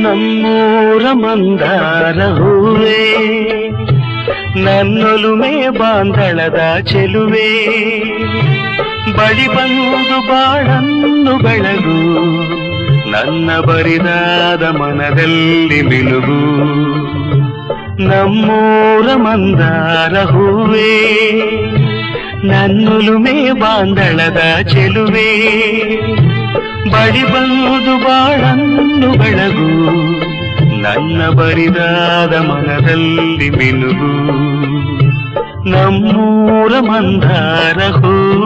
ನಮ್ಮೂರ ಮಂದಾರ ಹೂವೇ ನನ್ನೊಲುಮೆ ಬಾಂಧಳದ ಚೆಲುವೆ. ಬಳಿ ಬಂದು ಬಾಳನ್ನು ಬೆಳಗು, ನನ್ನ ಬರಿದಾದ ಮನದಲ್ಲಿ ಮಿಲುಗು ನಮ್ಮೂರ ಮಂದಾರ ಹೂವೇ ನನ್ನೊಲುಮೆ ಬಾಂಧಳದ ಚೆಲುವೆ. ಬಳಿ ಬಂದು ಬಾಳನ್ನು ಬೆಳಗು. ನನ್ನ ಬರಿದಾದ ಮನದಲ್ಲಿ ಮಿನುಗು. ನಮ್ಮೂರ ಮಂದಾರ ಹೂವೇ